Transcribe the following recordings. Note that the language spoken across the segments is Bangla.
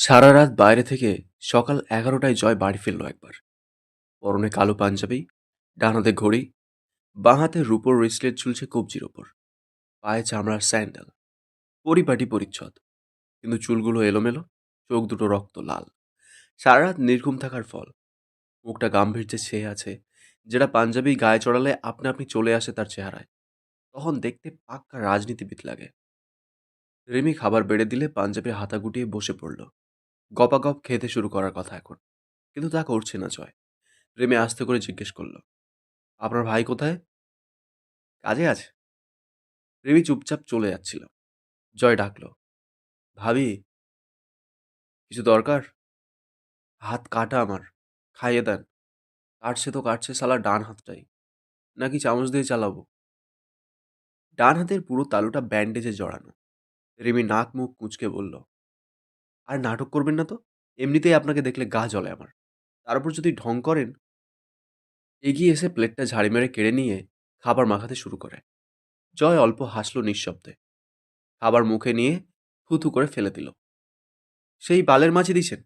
সারা রাত বাইরে থেকে সকাল এগারোটায় জয় বাড়ি ফিরল একবার। পরনে কালো পাঞ্জাবি, ডান হাতে ঘড়ি, বাঁ হাতে রূপোর রিসলেট ঝুলছে কবজির ওপর, পায়ে চামড়ার স্যান্ডেল। পরিপাটি পরিচ্ছদ, কিন্তু চুলগুলো এলোমেলো, চোখ দুটো রক্ত লাল। সারা রাত নির্ঘুম থাকার ফল। মুখটা গাম্ভীর্যে ছেয়ে আছে, যেটা পাঞ্জাবি গায়ে চড়ালে আপনা আপনি চলে আসে তার চেহারায়। তখন দেখতে পাক্কা রাজনীতিবিদ লাগে। রিমি খাবার বেড়ে দিলে পাঞ্জাবি হাতা গুটিয়ে বসে পড়ল। গপাগপ খেতে শুরু করার কথা এখন। কিন্তু তা করছে না জয়। রেমে আস্তে করে জিজ্ঞেস করল, আপনার ভাই কোথায়? কাজে আছে। রেমি চুপচাপ চলে যাচ্ছিল। জয় ডাকলো, ভাবি, কিছু দরকার? হাত কাটা আমার, খাইয়ে দেন। কাটছে তো কাটছে সালা ডান হাতটাই। নাকি চামচ দিয়ে চালাবো? ডান হাতের পুরো তালুটা ব্যান্ডেজে জড়ানো। রেমি নাক মুখ কুঁচকে বলল আর নাটক করবেন না তো? এমনিতেই আপনাকে দেখলে গা জ্বলে আমার। তার উপর যদি ঢং করেন এগিয়ে এসে প্লেটটা ঝাড়ি মেরে কেড়ে নিয়ে খাবার মাখাতে শুরু করে জয় অল্প হাসলো নিঃশব্দে। খাবার মুখে নিয়ে থুথু করে ফেলে দিল। সেই বালের মাছই দিছেন?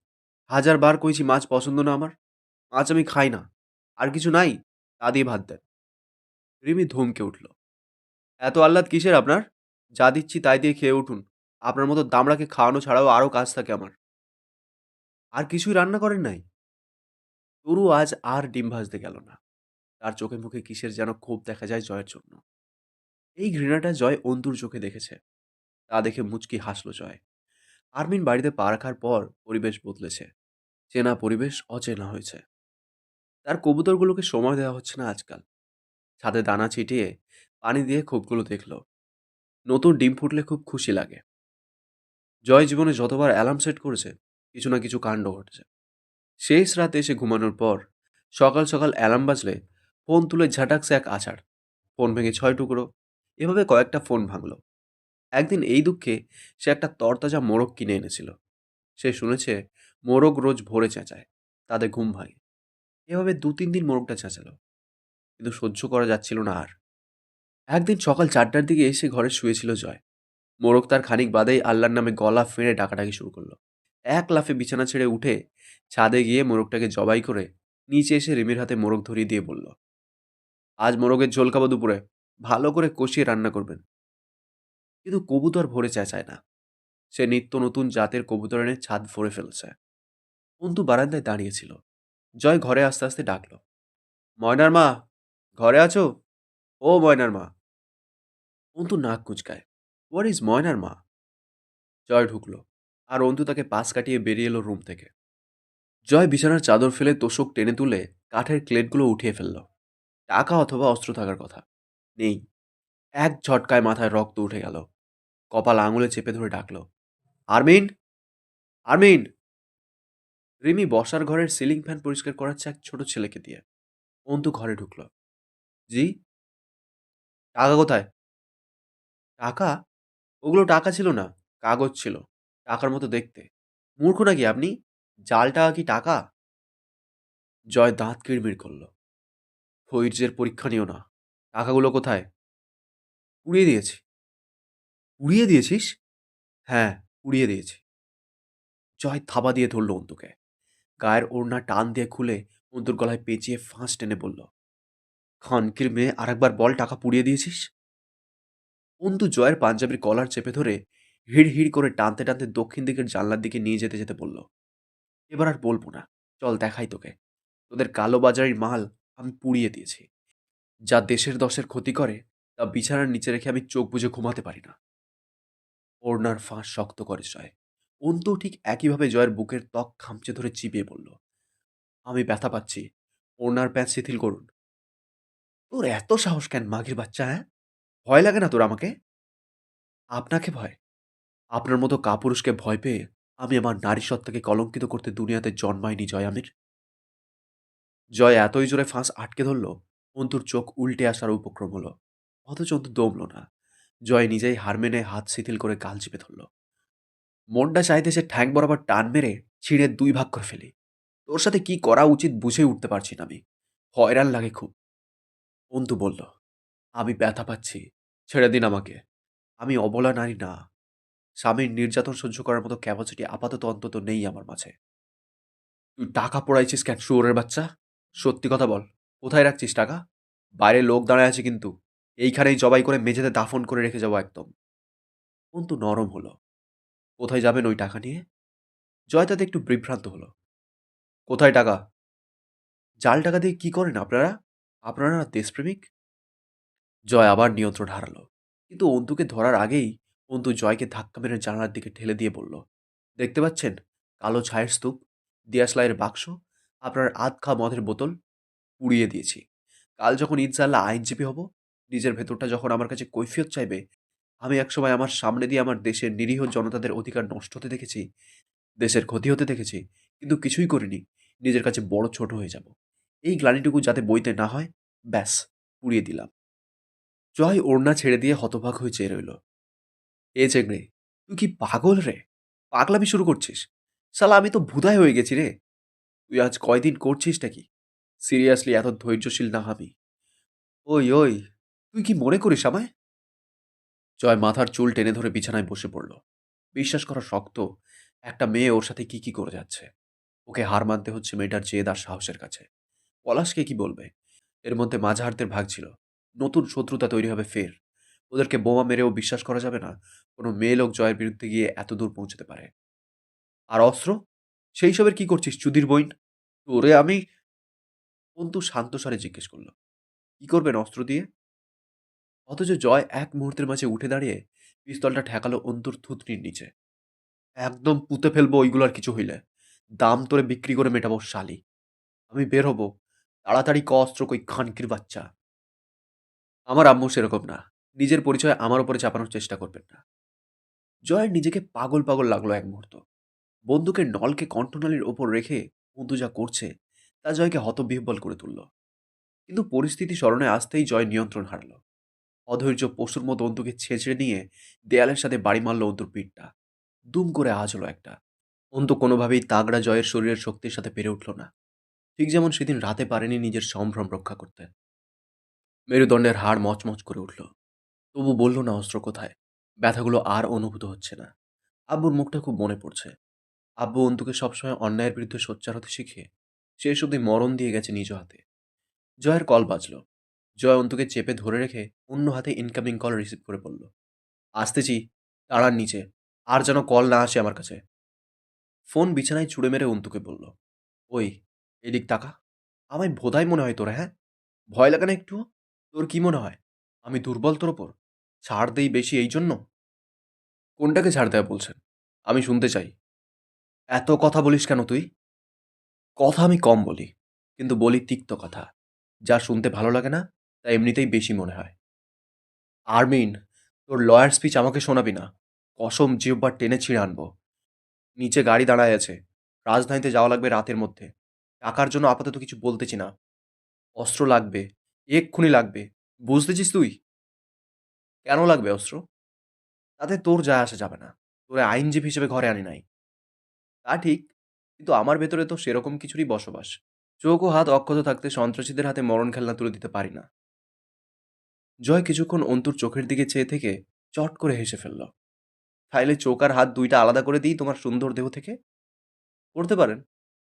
হাজার বার কইছি মাছ পছন্দ না আমার। মাছ আমি খাই না। আর কিছু নাই? তা দিয়ে ভাত দেন। রিমি ধমকে উঠল। এত আহ্লাদ কিসের আপনার? যা দিচ্ছি তাই দিয়ে খেয়ে উঠুন। আপনার মতো দামড়াকে খাওয়ানো ছাড়াও আরও কাজ থাকে আমার। আর কিছুই রান্না করেন নাই? তরু আজ আর ডিম ভাজতে গেল না। তার চোখে মুখে কিসের যেন ক্ষোভ দেখা যায় জয়ের জন্য। এই ঘৃণাটা জয় অন্তুর চোখে দেখেছে। তা দেখে মুচকি হাসল জয়। আরমিন বাড়িতে পা রাখার পর পরিবেশ বদলেছে। চেনা পরিবেশ অচেনা হয়েছে। তার কবুতরগুলোকে সময় দেওয়া হচ্ছে না আজকাল। ছাদে দানা ছিটিয়ে পানি দিয়ে খোপগুলো দেখল। নতুন ডিম ফুটলে খুব খুশি লাগে। জয় জীবনে যতবার অ্যালার্ম সেট করেছে, কিছু না কিছু কাণ্ড ঘটেছে। শেষ রাতে এসে ঘুমানোর পর সকাল সকাল অ্যালার্ম বাজলে ফোন তুলে ঝাটাকছে এক আছাড়। ফোন ভেঙে ছয় টুকরো, এভাবে কয়েকটা ফোন ভাঙল। একদিন এই দুঃখে সে একটা তরতাজা মোরগ কিনে এনেছিল। সে শুনেছে মোরগ রোজ ভোরে চেঁচায়, তাদের ঘুম ভাঙে। এভাবে দু তিন দিন মোরগটা চেঁচালো। কিন্তু সহ্য করা যাচ্ছিল না আর। একদিন সকাল চারটার দিকে এসে ঘরে শুয়েছিল জয়। মোরগ তার খানিক বাদেই আল্লাহর নামে গলা ফেড়ে ডাকাডাকি শুরু করল। এক লাফে বিছানা ছেড়ে উঠে ছাদে গিয়ে মোরগটাকে জবাই করে নিচে এসে রিমির হাতে মোরগ ধরিয়ে দিয়ে বলল, আজ মোরগের ঝোল খাব দুপুরে, ভালো করে কষিয়ে রান্না করবেন। কিন্তু কবুতর ভরে চেঁচায় না। সে নিত্য নতুন জাতের কবুতর এনে ছাদ ভরে ফেলছে। অন্তু বারান্দায় দাঁড়িয়েছিল জয় ঘরে আস্তে আস্তে ডাকল, ময়নার মা, ঘরে আছো? ও ময়নার মা। অন্তু নাক কুচকায় হোয়াট ইজ ময়নার মা? জয় ঢুকলো, আর অন্তু তাকে পাশ কাটিয়ে বেরিয়ে এলো রুম থেকে। জয় বিছানার চাদর ফেলে তোষক টেনে তুলে কাঠের ক্লেটগুলো উঠিয়ে ফেলল। টাকা অথবা অস্ত্র থাকার কথা। নেই। এক ঝটকায় মাথায় রক্ত উঠে গেল। কপাল আঙুলে চেপে ধরে ডাকলো, আরমিন! আরমিন! রিমি বসার ঘরের সিলিং ফ্যান পরিষ্কার করাচ্ছে এক ছোট ছেলেকে দিয়ে। অন্তু ঘরে ঢুকলো, জি? টাকা কোথায়? টাকা ওগুলো টাকা ছিল না, কাগজ ছিল, টাকার মতো দেখতে। মূর্খ নাকি আপনি? জাল টাকা কি টাকা? জয় দাঁত কিড়মিড় করল। ফৈর্যের পরীক্ষা নিও না। টাকাগুলো কোথায়? উড়িয়ে দিয়েছি। উড়িয়ে দিয়েছিস? হ্যাঁ উড়িয়ে দিয়েছি। জয় থাবা দিয়ে ধরল অন্তুকে। গায়ের ওড়না টান দিয়ে খুলে অন্তুর গলায় পেঁচিয়ে ফাঁস টেনে বলল, খানকির মেয়ে আরেকবার বল টাকা পুড়িয়ে দিয়েছিস? অন্তু জয়ের পাঞ্জাবির কলার চেপে ধরে হিড় হিড় করে টানতে টানতে দক্ষিণ দিকের জানলার দিকে নিয়ে যেতে যেতে বলল, এবার আর বলব না। চল দেখাই তোকে। তোদের কালোবাজারির মাল আমি পুড়িয়ে দিয়েছি। যা দেশের দশের ক্ষতি করে, তা বিছানার নিচে রেখে আমি চোখ বুঝে ঘুমাতে পারি না। ওড়নার ফাঁস শক্ত করে জয়। অন্তু ঠিক একইভাবে জয়ের বুকের ত্বক খামচে ধরে চিপিয়ে বলল, আমি ব্যথা পাচ্ছি। ওড়নার প্যাঁচ শিথিল করুন। তোর এত সাহস কেন মাগির বাচ্চা হ্যাঁ? ভয় লাগে না তোর আমাকে? আপনাকে ভয়? আপনার মতো কাপুরুষকে ভয় পেয়ে আমি আমার নারী সত্তাকে কলঙ্কিত করতে দুনিয়াতে জন্মাইনি, জয় আমির। জয় এতই জোরে ফাঁস আটকে ধরল, অন্তুর চোখ উল্টে আসার উপক্রম হলো, অথচ অন্তু দমল না। জয় নিজেই হার মেনে হাত শিথিল করে গাল চেপে ধরল। মনটা চাইতে সে ঠ্যাং বরাবর টান মেরে ছিঁড়ে দুই ভাগ করে ফেলি। তোর সাথে কি করা উচিত বুঝে উঠতে পারছি না আমি। হয়রান লাগে খুব। অন্তু বলল আমি ব্যথা পাচ্ছি, ছেড়ে দিন আমাকে। আমি অবলা নারী না। স্বামীর নির্যাতন সহ্য করার মতো ক্যাপাসিটি আপাতত অন্তত নেই আমার মাঝে। তুই টাকা পড়াইছিস কেন, শুয়োরের বাচ্চা? সত্যি কথা বল, কোথায় রাখছিস টাকা? বাইরে লোক দাঁড়ায় আছে কিন্তু। এইখানেই জবাই করে মেঝেতে দাফন করে রেখে যাব একদম। অন্তু নরম হলো। কোথায় যাবেন ওই টাকা নিয়ে? জয় তাতে একটু বিভ্রান্ত হলো। কোথায় টাকা? জাল টাকা দিয়ে কি করেন আপনারা? আপনারা দেশপ্রেমিক? জয় আবার নিয়ন্ত্রণ হারালো। কিন্তু অন্তুকে ধরার আগেই অন্তু জয়কে ধাক্কা মেরে জানালার দিকে ঠেলে দিয়ে বলল, দেখতে পাচ্ছেন? কালো ছায়ের স্তূপ, দিয়াশলাইয়ের বাক্স, আপনার আধ খা মদের বোতল পুড়িয়ে দিয়েছি। কাল যখন ইনশাল্লাহ আইনজীবী হব, নিজের ভেতরটা যখন আমার কাছে কৈফিয়ত চাইবে, আমি একসময় আমার সামনে দিয়ে আমার দেশের নিরীহ জনতাদের অধিকার নষ্ট হতে দেখেছি, দেশের ক্ষতি হতে দেখেছি, কিন্তু কিছুই করিনি, নিজের কাছে বড় ছোট হয়ে যাব। এই গ্লানিটুকু যাতে বইতে না হয়, ব্যাস, পুড়িয়ে দিলাম। জয় ওড়না ছেড়ে দিয়ে হতভাগ হয়ে চেয়ে রইল। এ চেংড়ে তুই কি পাগল রে? পাগলামি শুরু করছিস? শালা, আমি তো ভুদায় হয়ে গেছি রে। তুই আজ কয়দিন করছিস নাকি? সিরিয়াসলি, এত ধৈর্যশীল না আমি ওই ওই, তুই কি মনে করিস আমায়? জয় মাথার চুল টেনে ধরে বিছানায় বসে পড়ল। বিশ্বাস করা শক্ত, একটা মেয়ে ওর সাথে কি কি করে যাচ্ছে। ওকে হার মানতে হচ্ছে মেয়েটার জেদ আর সাহসের কাছে। পলাশকে কি বলবে? এর মধ্যে মাঝহারদের ভাগ ছিল। নতুন শত্রুতা তৈরি হবে, ফের। ওদেরকে বোমা মেরেও বিশ্বাস করা যাবে না, কোনো মেয়ে লোক জয়ের বিরুদ্ধে গিয়ে এত দূর পৌঁছতে পারে। আর অস্ত্র? সেই সবের কি করছিস, চুদির বইন? তোরে আমি অন্তু শান্ত স্বরে জিজ্ঞেস করল। কি করবেন অস্ত্র দিয়ে? অথচ জয় এক মুহূর্তের মাঝে উঠে দাঁড়িয়ে পিস্তলটা ঠেকালো অন্তুর থুতনির নিচে। একদম পুঁতে ফেলব ওইগুলোর কিছু হইলে। দাম তোরে বিক্রি করে মেটাবো শালি। আমি বের হব। তাড়াতাড়ি ক অস্ত্র কই খানকির বাচ্চা। আমার আম্মু সেরকম না। নিজের পরিচয় আমার উপরে চাপানোর চেষ্টা করবেন না। জয়ের নিজেকে পাগল পাগল লাগল এক মুহূর্ত। বন্দুকের নলকে কণ্ঠনালীর ওপর রেখে বন্ধু যা করছে, তা জয়কে হতবিহ্বল করে তুলল। কিন্তু পরিস্থিতি স্মরণে আসতেই জয় নিয়ন্ত্রণ হারালো। অধৈর্য পশুর মতো অন্তুকে ছেঁচড়ে নিয়ে দেয়ালের সাথে বাড়ি মারল অন্তুর পিঠটা। দুম করে আজ হলো একটা। অন্তু কোনোভাবেই তাগড়া জয়ের শরীরের শক্তির সাথে পেরে উঠল না। ঠিক যেমন সেদিন রাতে পারেনি নিজের সম্ভ্রম রক্ষা করতে। মেরুদণ্ডের হাড় মচমচ করে উঠল। তবু বলল না অস্ত্র কোথায়? ব্যথাগুলো আর অনুভূত হচ্ছে না। আব্বুর মুখটা খুব মনে পড়ছে। আব্বু অন্তুকে সবসময় অন্যায়ের বিরুদ্ধে সোচ্চার হতে শিখে, শেষ অব্দি মরণ দিয়ে গেছে নিজ হাতে। জয়ের কল বাজল। জয় অন্তুকে চেপে ধরে রেখে অন্য হাতে ইনকামিং কল রিসিভ করে বলল, আসতেছি তাড়ার নিচে। আর যেন কল না আসে আমার কাছে। ফোন বিছানায় ছুঁড়ে মেরে অন্তুকে বলল, ওই, এদিক তাকা। আমায় ভোদাই মনে হয় তোরা হ্যাঁ? ভয় লাগে না একটু তোর কি মনে হয়? আমি দুর্বল তোর ওপর? ছাড় দেই বেশি এই জন্য? কোনটাকে ছাড় দেয়া বলছেন? আমি শুনতে চাই। এত কথা বলিস কেন তুই? কথা আমি কম বলি, কিন্তু বলি তিক্ত কথা। যা শুনতে ভালো লাগে না, তা এমনিতেই বেশি মনে হয়। আরমিন, তোর লয়ার স্পিচ আমাকে শোনাবি না। কসম জিহ্বার টেনে ছিঁড়ে আনব। নিচে গাড়ি দাঁড়ায় আছে। রাজধানীতে যাওয়া লাগবে রাতের মধ্যে। টাকার জন্য আপাতত কিছু বলতেছি না। অস্ত্র লাগবে। এক্ষুনি লাগবে। বুঝতেছিস তুই? কেন লাগবে অস্ত্র? তাতে তোর যায় আসা যাবে না। তোরে আইনজীবী হিসেবে ঘরে আনি নাই। তা ঠিক, কিন্তু আমার ভেতরে তো সেরকম কিছুরই বসবাস। চোখ ও হাত অক্ষত থাকতে সন্ত্রাসীদের হাতে মরণ খেলনা তুলে দিতে পারি না। জয় কিছুক্ষণ অন্তুর চোখের দিকে চেয়ে থেকে চট করে হেসে ফেলল। তাইলে চোখ আর হাত দুইটা আলাদা করে দিই তোমার সুন্দর দেহ থেকে? করতে পারেন।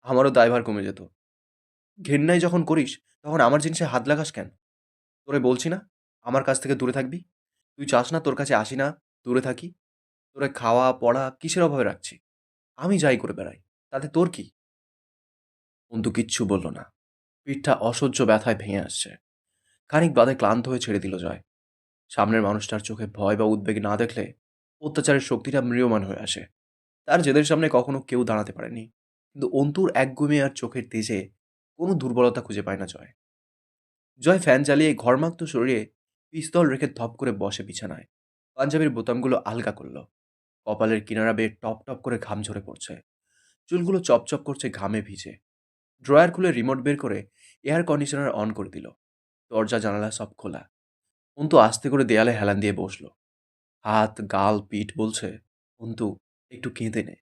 আমারও দায়ভার কমে যেত। ঘেন্নাই যখন করিস, তখন আমার জিনিসে হাত লাগাস কেন? তোরে বলছি না, আমার কাছ থেকে দূরে থাকবি? তুই চাস না তোর কাছে আসি না, দূরে থাকি? তোরে খাওয়া, পড়া কিসের অভাবে রাখছি? আমি যাই করে বেড়াই, তাতে তোর কি? অন্তু কিচ্ছু বলল না। পিঠটা অসহ্য ব্যথায় ভেঙে আসছে। খানিক বাদে ক্লান্ত হয়ে ছেড়ে দিল জয়। সামনের মানুষটার চোখে ভয় বা উদ্বেগ না দেখলে অত্যাচারের শক্তিটা মৃয়মান হয়ে আসে। তার জেদের সামনে কখনো কেউ দাঁড়াতে পারেনি। কিন্তু অন্তুর একগুমে আর চোখের তেজে কোনো দুর্বলতা খুঁজে পায় না জয়। জয় ফ্যান চালিয়ে ঘরমাক্ত শরীরে পিস্তল রেখে ধপ করে বসে বিছানায়। পাঞ্জাবির বোতামগুলো আলগা করল। কপালের কিনারা বেয়ে টপ টপ করে ঘাম ঝরে পড়ছে। চুলগুলো চপচপ করছে ঘামে ভিজে। ড্রয়ার খুলে রিমোট বের করে এয়ার কন্ডিশনার অন করে দিল। দরজা, জানালা সব খোলা। অন্তু আস্তে করে দেয়ালে হেলান দিয়ে বসল। হাত, গাল, পিঠ বলছে, অন্তু, একটু কেঁদে নে।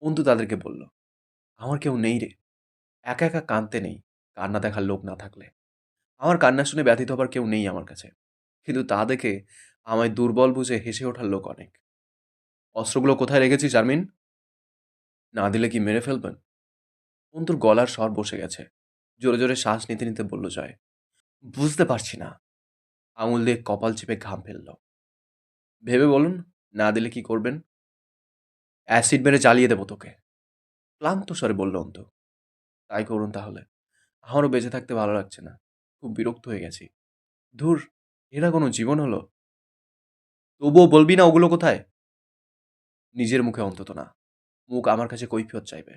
অন্তু তাদেরকে বলল, আমার কেউ নেই রে। একা একা কাঁদতে নেই, কান্না দেখার লোক না থাকলে। আমার কান্না শুনে ব্যথিত হবার কেউ নেই আমার কাছে। কিন্তু তা দেখে আমায় দুর্বল বুঝে হেসে ওঠার লোক অনেক। অস্ত্রগুলো কোথায় রেখেছি, জার্মিন? না দিলে কি মেরে ফেলবেন? অন্তুর গলার স্বর বসে গেছে। জোরে জোরে শ্বাস নিতে নিতে বলল জয়, বুঝতে পারছি না। আঙুল দিয়ে কপাল চেপে ঘাম ফেলল। ভেবে বলুন, না দিলে কি করবেন? অ্যাসিড মেরে জ্বালিয়ে দেবো তোকে। ক্লান্ত স্বরে বলল অন্তু। তাই করুন তাহলে। আমারও বেঁচে থাকতে ভালো লাগছে না। খুব বিরক্ত হয়ে গেছি। ধুর, এরা কোনো জীবন হলো? তবুও বলবি না ওগুলো কোথায়? নিজের মুখে অন্তত না। মুখ আমার কাছে কৈফিয়ত চাইবে।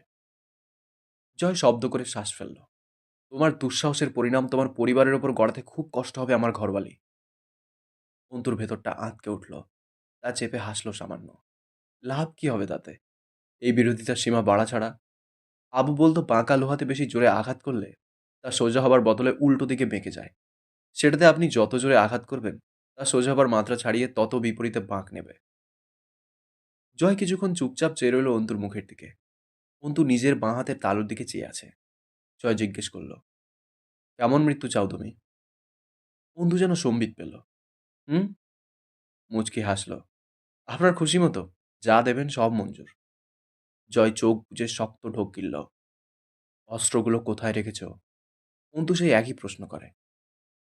জয় শব্দ করে শ্বাস ফেলল। তোমার দুঃসাহসের পরিণাম তোমার পরিবারের ওপর গড়াতে খুব কষ্ট হবে আমার ঘরবালি। অন্তুর ভেতরটা আঁতকে উঠল। তা চেপে হাসলো সামান্য। লাভ কি হবে তাতে? এই বিরোধিতার সীমা বাড়া ছাড়া আবু বলতো বাঁকা লোহাতে বেশি জোরে আঘাত করলে তা সোজা হবার বদলে উল্টো দিকে বেঁকে যায়। সেটাতে আপনি যত জোরে আঘাত করবেন, তা সোজা হবার মাত্রা ছাড়িয়ে তত বিপরীতে বাঁক নেবে। জয় কিছুক্ষণ চুপচাপ চেয়ে রইল অন্তুর মুখের দিকে। অন্তু নিজের বাঁ হাতের তালুর দিকে চেয়ে আছে। জয় জিজ্ঞেস করল, কেমন মৃত্যু চাও তুমি? অন্তু যেন সম্বিত পেল, হুম? মুচকি হাসল, আপনার খুশি মতো, যা দেবেন সব মঞ্জুর। জয় চোখ বুঝে শক্ত ঢোক গিলল। অস্ত্রগুলো কোথায় রেখেছ? অন্তু সেই একই প্রশ্ন করে।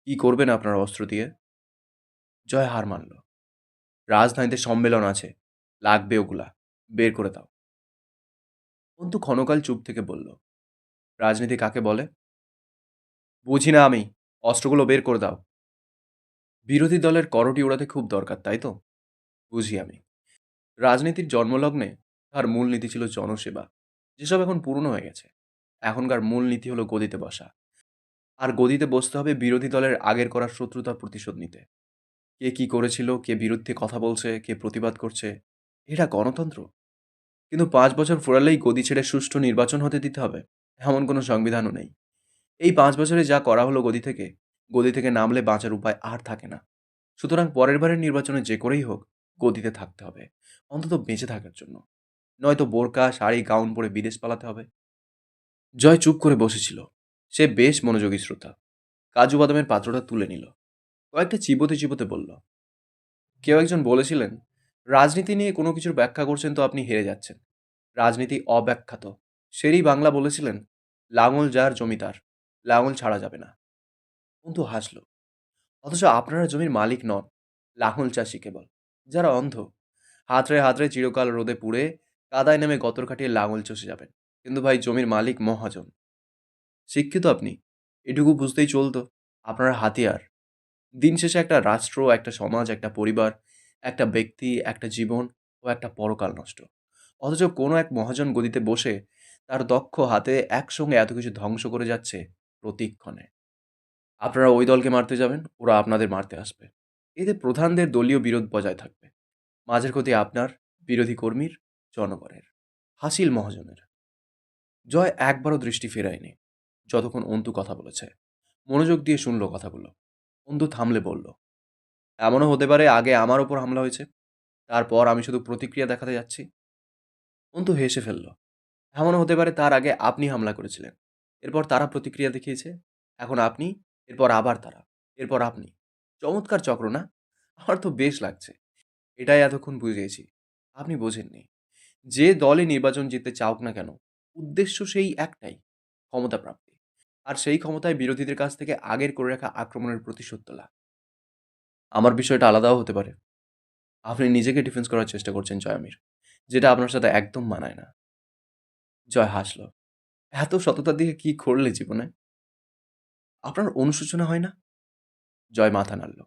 কি করবেন আপনার অস্ত্র দিয়ে? জয় হার মানল। রাজধানীতে সম্মেলন আছে। লাগবে ওগুলা। বের করে দাও। অন্তু ক্ষণকাল চুপ থেকে বলল, রাজনীতি কাকে বলে? বুঝি না আমি। অস্ত্রগুলো বের করে দাও। বিরোধী দলের করটি ওড়াতে খুব দরকার, তাই তো? বুঝি আমি। রাজনীতির জন্মলগ্নে তার মূল নীতি ছিল জনসেবা, যেসব এখন পুরনো হয়ে গেছে। এখনকার মূল নীতি হলো গদিতে বসা। আর গদিতে বসতে হবে বিরোধী দলের আগের করা শত্রুতার প্রতিশোধ নিতে। কে কি করেছিল, কে বিরুদ্ধে কথা বলছে, কে প্রতিবাদ করছে, এটা গণতন্ত্র। কিন্তু পাঁচ বছর ফুরালেই গদি ছেড়ে সুষ্ঠু নির্বাচন হতে দিতে হবে, এমন কোনো সংবিধানও নেই। এই পাঁচ বছরে যা করা হলো গদি থেকে গদি থেকে নামলে বাঁচার উপায় আর থাকে না। সুতরাং পরের বারের নির্বাচনে যে করেই হোক, গদিতে থাকতে হবে, অন্তত বেঁচে থাকার জন্য। নয়তো বোরকা, শাড়ি, গাউন পরে বিদেশ পালাতে হবে। জয় চুপ করে বসেছিল। সে বেশ মনোযোগী শ্রোতা। কাজু বাদামের পাত্রটা তুলে নিল। কয়েকটা চিবোতে চিবোতে বলল, কেউ একজন বলেছিলেন, রাজনীতি নিয়ে কোনো কিছুর ব্যাখ্যা করছেন তো আপনি হেরে যাচ্ছেন। রাজনীতি অব্যাখ্যাত। সেরই বাংলা বলেছিলেন, লাঙল যার জমিদার লাঙল ছাড়া যাবে না। কিন্তু হাসল, অথচ আপনারা জমির মালিক নন, লাঙল চাষি কেবল, যারা অন্ধ। হাতরে হাতরে চিরকাল রোদে পুড়ে কাদায় নেমে গতর কাটিয়ে লাঙল চষে যাবেন। কিন্তু ভাই, জমির মালিক মহাজন। শিক্ষিত আপনি। এটুকু বুঝতেই চলতো, আপনার হাতিয়ার। দিন শেষে একটা রাষ্ট্র, একটা সমাজ, একটা পরিবার, একটা ব্যক্তি, একটা জীবন ও একটা পরকাল নষ্ট। অথচ কোনো এক মহাজন গদিতে বসে তার দক্ষ হাতে একসঙ্গে এত কিছু ধ্বংস করে যাচ্ছে প্রতিক্ষণে। আপনারা ওই দলকে মারতে যাবেন, ওরা আপনাদের মারতে আসবে। এতে প্রধানদের দলীয় বিরোধ বজায় থাকবে। মাঝের ক্ষতি আপনার, বিরোধী কর্মীর জনগণের, হাসিল মহাজনের। জয় একবারও দৃষ্টি ফেরায়নি। যতক্ষণ অন্তু কথা বলেছে, মনোযোগ দিয়ে শুনল কথাগুলো অন্তু থামলে বলল, এমনও হতে পারে আগে আমার ওপর হামলা হয়েছে, তারপর আমি শুধু প্রতিক্রিয়া দেখাতে যাচ্ছি? অন্তু হেসে ফেলল, এমনও হতে পারে তার আগে আপনি হামলা করেছিলেন, এরপর তারা প্রতিক্রিয়া দেখিয়েছে, এখন আপনি, এরপর আবার তারা, এরপর আপনি। চমৎকার চক্র না? আমার তো বেশ লাগছে। এটাই এতক্ষণ বুঝিয়েছি। আপনি বোঝেননি। যে দলে নির্বাচন জিততে চাওক না কেন, উদ্দেশ্য সেই একটাই, ক্ষমতা প্রাপ্তি। আর সেই ক্ষমতায় বিরোধীদের কাছ থেকে আগের করে রাখা আক্রমণের প্রতিশোধ তোলা আমার বিষয়টা আলাদাও হতে পারে। আপনি নিজেকে ডিফেন্স করার চেষ্টা করছেন জয়ামির যেটা আপনার সাথে একদম মানায় না। জয় হাসল। এত সততার দিকে কি করলে জীবনে? আপনার অনুশোচনা হয় না? জয় মাথা নাড়ল।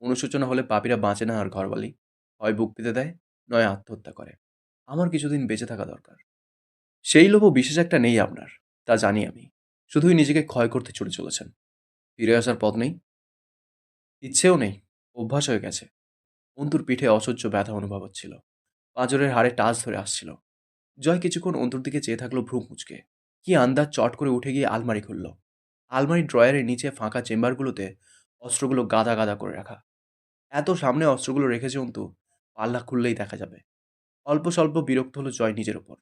অনুশোচনা হলে পাপীরা বাঁচে না আর ঘরবালি। হয় বুক পেতে দেয়, নয় আত্মহত্যা করে। আমার কিছুদিন বেঁচে থাকা দরকার। সেই লোভও বিশেষ একটা নেই আপনার, তা জানি আমি। শুধুই নিজেকে ক্ষয় করতে ছুটে চলেছেন। ফিরে আসার পথ নেই। ইচ্ছেও নেই, অভ্যাস হয়ে গেছে। অন্তুর পিঠে অসহ্য ব্যথা অনুভব হচ্ছিল। পাঁজরের হাড়ে টাচ ধরে আসছিল। জয় কিছুক্ষণ অন্তুর দিকে চেয়ে থাকল ভ্রু মুচকে। কি আন্দাজ চট করে উঠে গিয়ে আলমারি খুলল। আলমারি ড্রয়ারের নিচে ফাঁকা চেম্বারগুলোতে অস্ত্রগুলো গাদা গাদা করে রাখা। এত সামনে অস্ত্রগুলো রেখেছে অন্তু, পাল্লা খুললেই দেখা যাবে। অল্প স্বল্প বিরক্ত হলো জয় নিজের ওপর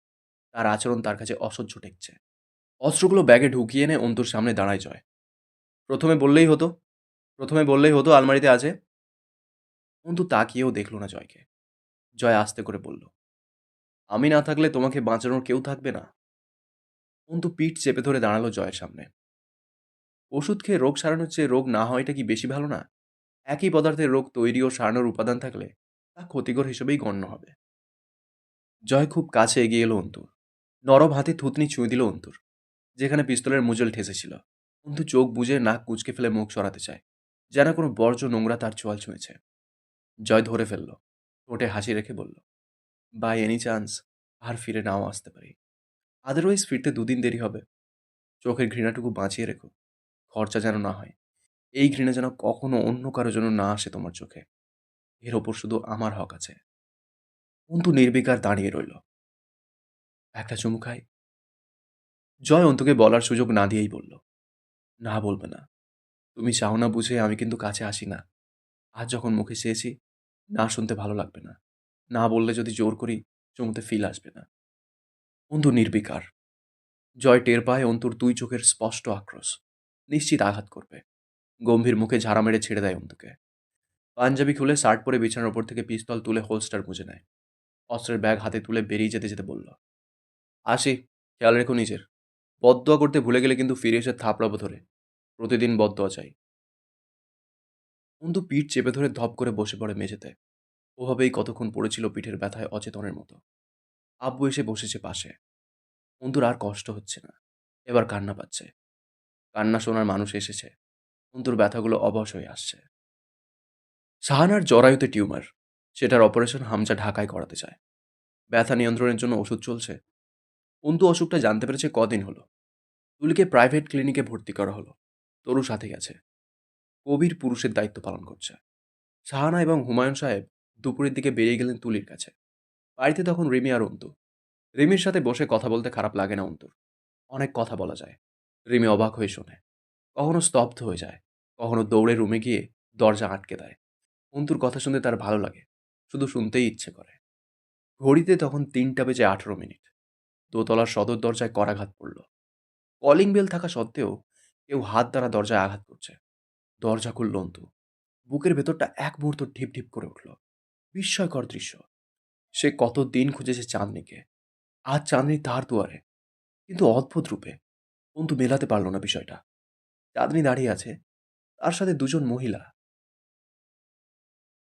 তার আচরণ তার কাছে অসহ্য ঠেকছে। অস্ত্রগুলো ব্যাগে ঢুকিয়ে এনে অন্তুর সামনে দাঁড়ায় জয়। প্রথমে বললেই হতো, প্রথমে বললেই হতো, আলমারিতে আছে। অন্তু তাকিয়েও দেখল না জয়কে। জয় আস্তে করে বলল, আমি না থাকলে তোমাকে বাঁচানোর কেউ থাকবে না? অন্তু পিঠ চেপে ধরে দাঁড়াল জয়ের সামনে। ওষুধ খেয়ে রোগ সারানোর চেয়ে রোগ না হওয়াটা কি বেশি ভালো না? একই পদার্থের রোগ তৈরি ও সারানোর উপাদান থাকলে তা ক্ষতিকর হিসেবেই গণ্য হবে। জয় খুব কাছে এগিয়ে এলো অন্তুর। নরম হাতে থুতনি ছুঁয়ে দিল অন্তুর, যেখানে পিস্তলের মুজল ঠেসেছিল। অন্তু চোখ বুঝে নাক কুচকে ফেলে মুখ সরাতে চায়, যেন কোনো বর্জ্য নোংরা তার চোয়াল ছুঁয়েছে। জয় ধরে ফেলল, ঠোঁটে হাসি রেখে বলল বাই এনি চান্স আর ফিরে নাও আসতে পারি। আদারওয়াইজ ফিরতে দুদিন দেরি হবে। চোখের ঘৃণাটুকু বাঁচিয়ে রেখো। খরচা যেন না হয়। এই ঘৃণা যেন কখনো অন্য কারও জন্য না আসে তোমার চোখে। এর ওপর শুধু আমার হক আছে। অন্তু নির্বিকার দাঁড়িয়ে রইল। একটা চুমু খাই? জয় অন্তুকে বলার সুযোগ না দিয়েই বলল, না বলবে না। তুমি চাও না বুঝে আমি কিন্তু কাছে আসি না। আজ যখন মুখে চেয়েছি, না শুনতে ভালো লাগবে না। না বললে যদি জোর করি, চুমুতে ফিল আসবে না। অন্তু নির্বিকার। জয় টের পায় অন্তুর দুই চোখের স্পষ্ট আক্রোশ। নিশ্চিত আঘাত করবে। গম্ভীর মুখে ঝাড়া মেরে ছেড়ে দেয় অন্তুকে। পাঞ্জাবি খুলে শার্ট পরে বিছানার ওপর থেকে পিস্তল তুলে হোলস্টার বুঝে নেয়। অস্ত্রের ব্যাগ হাতে তুলে বেরিয়ে যেতে যেতে বলল, আসি, খেয়াল রেখো নিজের। বদদোয়া করতে ভুলে গেলে কিন্তু ফিরে এসে থাপড়াবো ধরে। প্রতিদিন বদদোয়া চাই। অন্তু পিঠ চেপে ধরে ধপ করে বসে পড়ে মেঝেতে। ওভাবেই কতক্ষণ পড়েছিল পিঠের ব্যথায় অচেতনের মতো। আব্বু এসে বসেছে পাশে। অন্তুর আর কষ্ট হচ্ছে না। এবার কান্না পাচ্ছে। কান্না শোনার মানুষ এসেছে। অন্তুর ব্যথাগুলো অবশ হয়ে আসছে। সাহানার জরায়ুতে টিউমার। সেটার অপারেশন হামজা ঢাকায় করাতে চায়। ব্যথা নিয়ন্ত্রণের জন্য ওষুধ চলছে। অন্তু অসুখটা জানতে পেরেছে কদিন হলো। তুলিকে প্রাইভেট ক্লিনিকে ভর্তি করা হলো। তরু সাথে গেছে। কবির পুরুষের দায়িত্ব পালন করছে। সাহানা এবং হুমায়ুন সাহেব দুপুরের দিকে বেরিয়ে গেলেন তুলির কাছে। বাড়িতে তখন রিমি আর অন্তু। রিমির সাথে বসে কথা বলতে খারাপ লাগে না অন্তুর। অনেক কথা বলা যায়। রিমি অবাক হয়ে শোনে। কখনো স্তব্ধ হয়ে যায়। কখনো দৌড়ে রুমে গিয়ে দরজা আটকে দেয়। অন্তুর কথা শুনতে তার ভালো লাগে। শুধু শুনতেই ইচ্ছে করে। ঘড়িতে তখন তিনটা বেজে আঠেরো মিনিট। দোতলার সদর দরজায় করাঘাত পড়ল। কলিং বেল থাকা সত্ত্বেও কেউ হাত দ্বারা দরজায় আঘাত করছে। দরজা খুলল অন্তু। বুকের ভেতরটা এক মুহূর্ত ঢিপ ঢিপ করে উঠল। বিস্ময়কর দৃশ্য। সে কত দিন খুঁজেছে চাঁদনিকে। আজ চাঁদনি তার দুয়ারে। কিন্তু অদ্ভুত রূপে। অন্তু মেলাতে পারল না বিষয়টা। চাঁদনি দাঁড়িয়ে আছে। তার সাথে দুজন মহিলা।